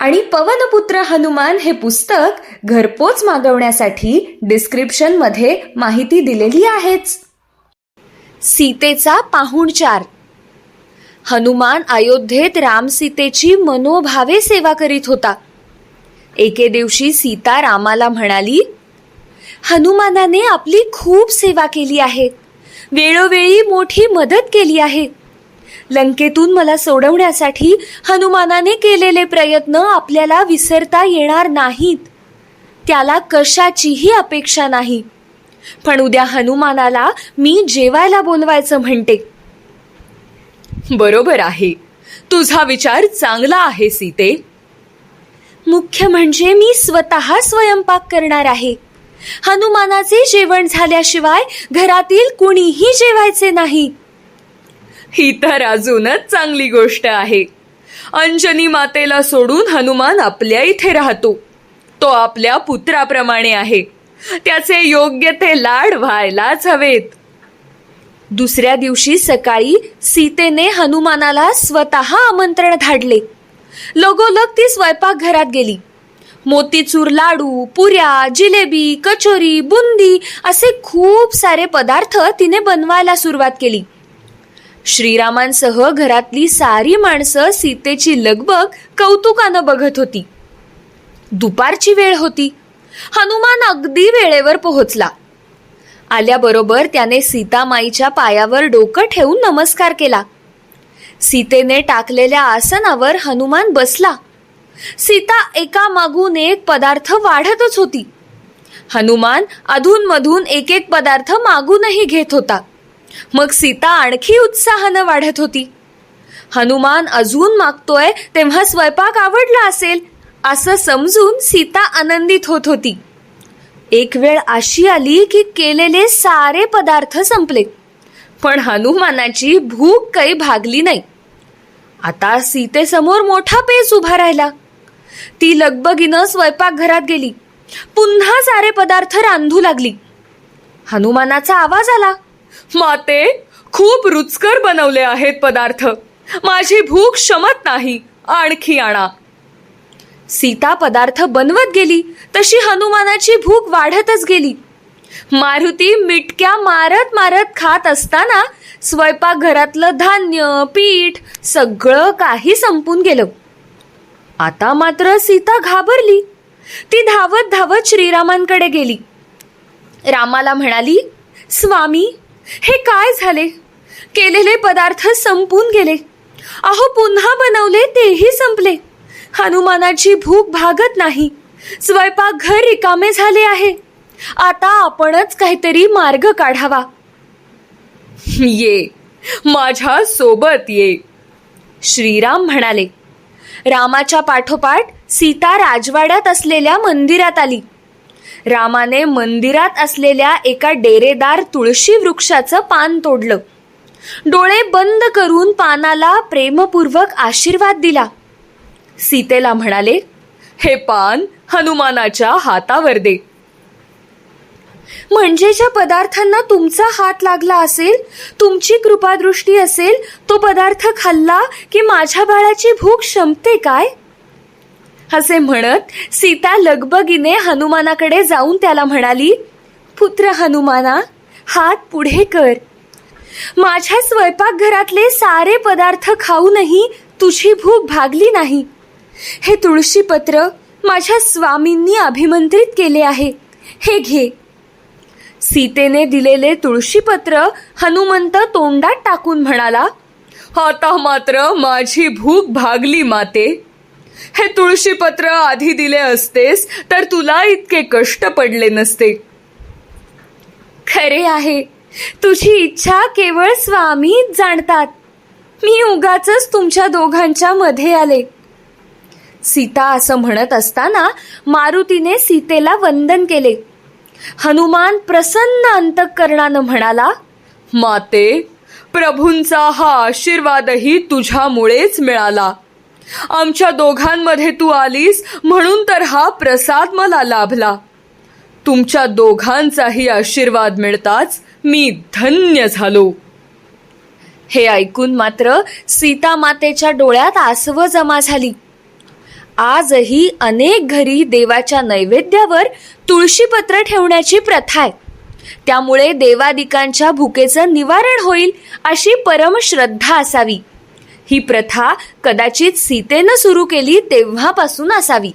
आणि पवनपुत्र हनुमान हे पुस्तक घरपोच मागवण्यासाठी डिस्क्रिप्शनमध्ये माहिती दिलेली आहेच. सीतेचा पाहुणचार. हनुमान अयोध्येत रामसीतेची मनोभावे सेवा करीत होता. एके दिवशी सीता रामाला म्हणाली हनुमानाने आपली खूप सेवा केली आहे. वेळोवेळी मोठी मदत केली आहे. लंकेतून मला सोडवण्यासाठी हनुमानाने केलेले प्रयत्न आपल्याला विसरता येणार नाहीत. त्याला कशाचीही अपेक्षा नाही. पण उद्या हनुमानाला मी जेवायला बोलवायचं म्हणते. बरोबर आहे. तुझा विचार चांगला आहे सीते. मुख्य म्हणजे मी स्वतः स्वयंपाक करणार आहे. हनुमानाचे जेवण झाल्याशिवाय घरातील कुणीही जेवायचे नाही. ही तर अजूनच चांगली गोष्ट आहे. अंजनी मातेला सोडून हनुमान आपल्या इथे राहतो. तो आपल्या पुत्राप्रमाणे आहे. त्याचे योग्य ते लाड व्हायलाच हवेत. दुसऱ्या दिवशी सकाळी सीतेने हनुमानाला स्वतः आमंत्रण धाडले. लगोलग ती स्वयंपाकघरात गेली. मोतीचूर लाडू पुऱ्या जिलेबी कचोरी बुंदी असे खूप सारे पदार्थ तिने बनवायला सुरुवात केली. श्रीरामांसह घरातली सारी माणसं सीतेची लगबग कौतुकानं बघत होती. दुपारची वेळ होती. हनुमान अगदी वेळेवर पोहोचला. आल्याबरोबर त्याने सीतामाईच्या पायावर डोकं ठेवून नमस्कार केला. सीतेने टाकलेल्या आसनावर हनुमान बसला. सीता एका मागून एक पदार्थ वाढतच होती. हनुमान अधूनमधून एक एक पदार्थ मागूनही घेत होता. मग सीता आणखी उत्साहानं वाढत होती. हनुमान अजून मागतोय तेव्हा स्वयंपाक आवडला असेल असं समजून सीता आनंदित होत होती. एक वेळ अशी आली की केलेले सारे पदार्थ संपले. पण हनुमानाची भूक काही भागली नाही. आता सीतेसमोर मोठा पेच उभा राहिला. ती लगबगीनं स्वयंपाकघरात गेली. पुन्हा सारे पदार्थ रांधू लागली. हनुमानाचा आवाज आला. माते खूप रुचकर बनवले आहेत पदार्थ. माझी भूक शमत नाही. आणखी आणा. सीता पदार्थ बनवत गेली तशी हनुमानाची भूक वाढतच गेली. मारुती मिटक्या मारत मारत खात असताना स्वयंपाकघरातलं धान्य पीठ सगळं काही संपून गेलं. आता मात्र सीता घाबरली. ती धावत धावत श्रीरामांकडे गेली. रामाला म्हणाली स्वामी हे काय झाले? केलेले पदार्थ संपून गेले. अहो पुन्हा बनवले तेही संपले. हनुमानाची भूक भागत नाही. स्वयंपाक घर रिकामे झाले आहे. आता आपणच काहीतरी मार्ग काढावा. ये माझ्या सोबत ये. श्रीराम म्हणाले. रामाच्या पाठोपाठ सीता राजवाड्यात असलेल्या मंदिरात आली. रामाने मंदिरात असलेल्या एका डेरेदार तुळशी वृक्षाचं पान तोडलं. डोळे बंद करून पानाला प्रेमपूर्वक आशीर्वाद दिला. सीतेला म्हणाले हे पान हनुमानाच्या हातावर दे. म्हणजे ज्या पदार्थांना तुमचा हात लागला असेल तुमची कृपादृष्टी असेल तो पदार्थ खाल्ला की माझ्या बाळाची भूक शमते काय? असे म्हणत सीता लगबगीने हनुमानाकडे जाऊन त्याला म्हणाली पुत्र हनुमाना हात पुढे कर. माझ्या स्वयंपाकघरातले सारे पदार्थ खाऊनही तुझी भूक भागली नाही. हे तुळशीपत्र माझ्या स्वामींनी अभिमंत्रित केले आहे. हे घे. सीतेने दिलेले तुळशीपत्र हनुमंत तोंडात टाकून म्हणाला आता मात्र माझी भूक भागली माते. हे तुळशीपत्र आधी दिले असतेस तर तुला इतके कष्ट पडले नसते. खरे आहे. तुझी इच्छा केवळ स्वामीच जाणतात. मी उगाच तुमच्या दोघांच्या मध्ये आले. सीता असं म्हणत असताना मारुतीने सीतेला वंदन केले. हनुमान प्रसन्न अंतकरणानं म्हणाला माते प्रभूंचा हा आशीर्वादही तुझ्यामुळेच मिळाला. आमच्या दोघांमध्ये तू आलीस म्हणून तर हा प्रसाद मला लाभला. तुमच्या दोघांचाही आशीर्वाद मिळताच मी धन्य झालो. हे ऐकून मात्र सीता मातेच्या डोळ्यात आसव जमा झाली. आजही अनेक घरी देवाच्या नैवेद्यावर तुळशीपत्र ठेवण्याची प्रथा आहे. त्यामुळे देवादिकांच्या भुकेचं निवारण होईल अशी परमश्रद्धा असावी. ही प्रथा कदाचित सीतेनं सुरू केली तेव्हापासून असावी.